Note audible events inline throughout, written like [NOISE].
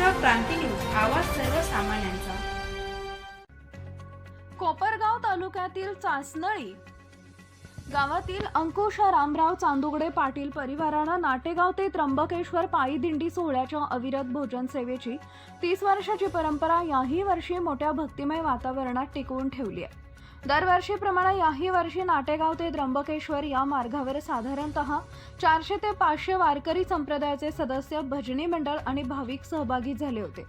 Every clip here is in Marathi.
महाराष्ट्र क्रांती न्यूज आवाज सर्वसामान्यांचा. कोपरगाव तालुक्यातील चासनळी गावातील अंकुश रामराव चांदुगडे पाटील परिवारानं नाटेगाव ते त्र्यंबकेश्वर पायी दिंडी सोहळ्याच्या अविरत भोजन सेवेची तीस वर्षाची परंपरा याही वर्षी मोठ्या भक्तिमय वातावरणात टिकवून ठेवली आहे. दरवर्षीप्रमाणे याही वर्षी नाटेगाव ते त्र्यंबकेश्वर या मार्गावर साधारणतः चारशे ते पाचशे वारकरी संप्रदायाचे सदस्य भजनी मंडळ आणि भाविक सहभागी झाले होते.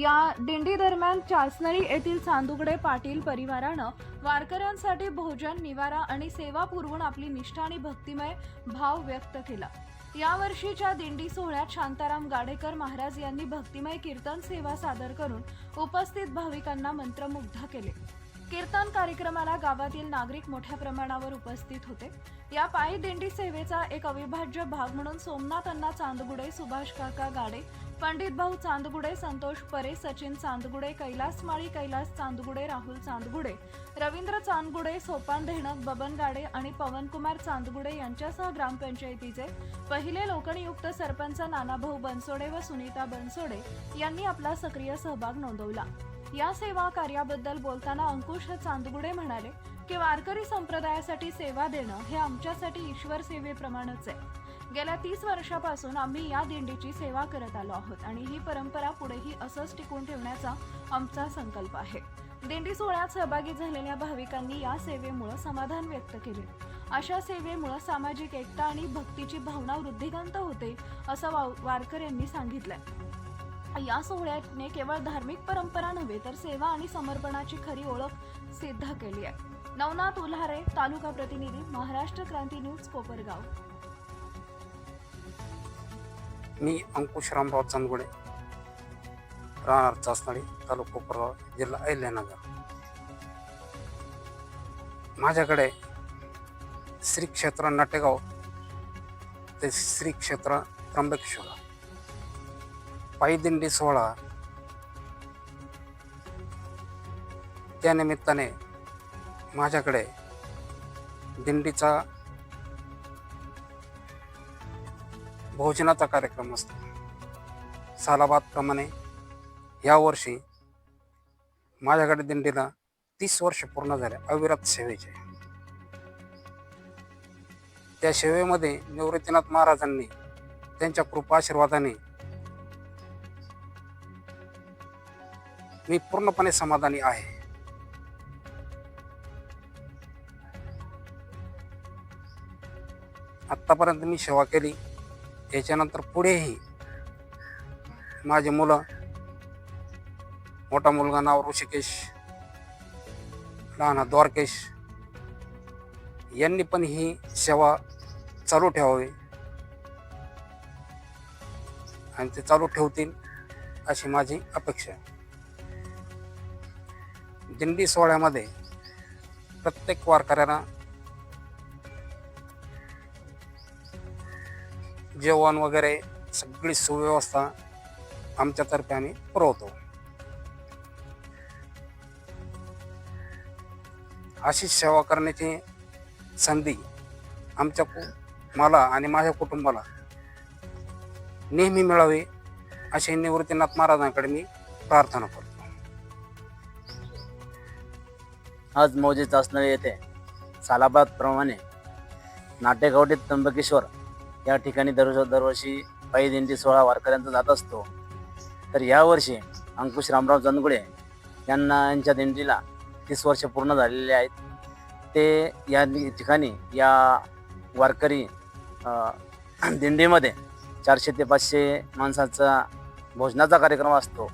या दिंडी दरम्यान चासनळी येथील चांदुगडे पाटील परिवारानं वारकऱ्यांसाठी भोजन निवारा आणि सेवा पुरवून आपली निष्ठा आणि भक्तिमय भाव व्यक्त केला. या वर्षीच्या दिंडी सोहळ्यात शांताराम गाडेकर महाराज यांनी भक्तिमय कीर्तन सेवा सादर करून उपस्थित भाविकांना मंत्रमुग्ध केले. कीर्तन कार्यक्रमाला गावातील नागरिक मोठ्या प्रमाणावर उपस्थित होते. या पायी दिंडी सेवेचा एक अविभाज्य भाग म्हणून सोमनाथ अण्णा चांदगुडे सुभाष काका गाडे पंडित भाऊ चांदगुडे संतोष परे सचिन चांदगुडे कैलास माळी कैलास चांदगुडे राहुल चांदगुडे रवींद्र चांदगुडे सोपान धेणक बबन गाडे आणि पवनकुमार चांदगुडे यांच्यासह ग्रामपंचायतीचे पहिले लोकनियुक्त सरपंच नानाभाऊ बनसोडे व सुनीता बनसोडे यांनी आपला सक्रिय सहभाग नोंदवला. या सेवा कार्याबद्दल बोलताना अंकुश चांदगुडे म्हणाले की वारकरी संप्रदायासाठी सेवा देणं हे आमच्यासाठी ईश्वर सेवेप्रमाणेच आहे. गेल्या तीस वर्षापासून आम्ही या दिंडीची सेवा करत आलो आहोत आणि ही परंपरा पुढेही असंच टिकून ठेवण्याचा आमचा संकल्प आहे. दिंडी सोहळ्यात सहभागी झालेल्या भाविकांनी या सेवेमुळे समाधान व्यक्त केले. अशा सेवेमुळे सामाजिक एकता आणि भक्तीची भावना वृद्धिगंत होते असं वारकर यांनी सांगितलंय. या सोहळ्याने केवळ धार्मिक परंपरा नव्हे तर सेवा आणि समर्पणाची खरी ओळख सिद्ध केली आहे. नवनाथ उल्हारे तालुका प्रतिनिधी महाराष्ट्र क्रांती न्यूज कोपरगाव. मी अंकुश रामराव चांदगुडे राहणार चासनळी तालुका कोपरगाव जिल्हा अहिल्यानगर. माझ्याकडे श्री क्षेत्र नाटेगाव ते श्री क्षेत्र त्र्यंबकेश्वर. पायी सोहळा त्यानिमित्ताने माझ्याकडे दिंडीचा भोजनाचा कार्यक्रम असतो. सालाबादप्रमाणे यावर्षी माझ्याकडे दिंडीला तीस वर्ष पूर्ण झाले. अविरत सेवेचे. त्या सेवेमध्ये निवृत्तीनाथ महाराजांनी त्यांच्या कृपा मी पूर्णपणे समाधानी आहे. आत्तापर्यंत मी सेवा केली. याच्यानंतर पुढेही माझे मुलं मोठा मुलगा नाव ऋषिकेश लहान द्वारकेश यांनी पण ही सेवा चालू ठेवावी. आणि ते चालू ठेवतील अशी माझी अपेक्षा आहे. दिंडी सोहळ्यामध्ये प्रत्येक वारकऱ्याला जेवण वगैरे सगळी सुव्यवस्था आमच्यातर्फे आम्ही पुरवतो. अशी सेवा करण्याची संधी आमच्या कु- मला आणि माझ्या कुटुंबाला नेहमी मिळावी अशी निवृत्तीनाथ महाराजांकडे मी प्रार्थना करतो. आज मौजे चाचणळी येथे सालाबादप्रमाणे नाटेगावडे त्र्यंबकेश्वर या ठिकाणी दर दरवर्षी पायी दिंडी सोहळा वारकऱ्यांचा जात असतो. तर यावर्षी अंकुश रामराव चंदगुडे यांना यांच्या दिंडीला तीस वर्ष पूर्ण झालेले आहेत. ते या ठिकाणी या वारकरी दिंडीमध्ये चारशे ते पाचशे माणसाचा भोजनाचा कार्यक्रम असतो.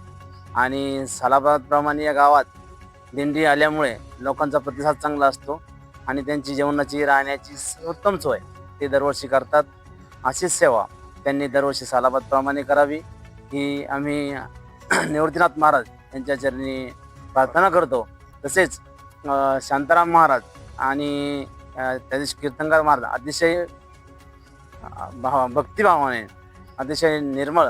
आणि सालाबादप्रमाणे या गावात दिंडी आल्यामुळे लोकांचा प्रतिसाद चांगला असतो आणि त्यांची जेवणाची राहण्याची उत्तम सोय ते दरवर्षी करतात. अशीच सेवा त्यांनी दरवर्षी सालाबादप्रमाणे करावी. ही आम्ही [CLEARS THROAT] निवृत्तीनाथ महाराज यांच्या चरणी प्रार्थना करतो. तसेच शांताराम महाराज आणि त्याचे कीर्तनकार महाराज अतिशय भाव भक्तिभावाने अतिशय निर्मळ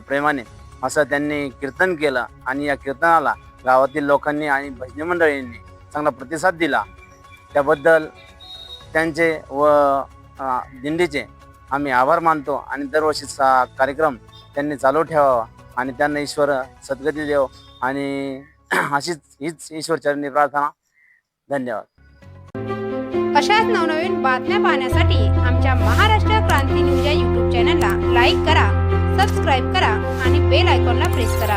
प्रेमाने असं त्यांनी कीर्तन केलं आणि या कीर्तनाला गावातील लोकांनी आणि भजनी मंडळींनी चांगला प्रतिसाद दिला. त्याबद्दल त्यांचे व दिंडीचे आम्ही आभार मानतो आणि दरवर्षीचा कार्यक्रम त्यांनी चालू ठेवावा आणि त्यांना ईश्वर सद्गती देव आणि [CLEARS THROAT] अशीच हीच ईश्वरचरणी प्रार्थना. धन्यवाद. अशाच नवनवीन बातम्या पाहण्यासाठी आमच्या महाराष्ट्र क्रांती न्यूज या यूट्यूब चॅनलला लाईक करा सबस्क्राईब करा आणि बेल आयकॉनला प्रेस करा.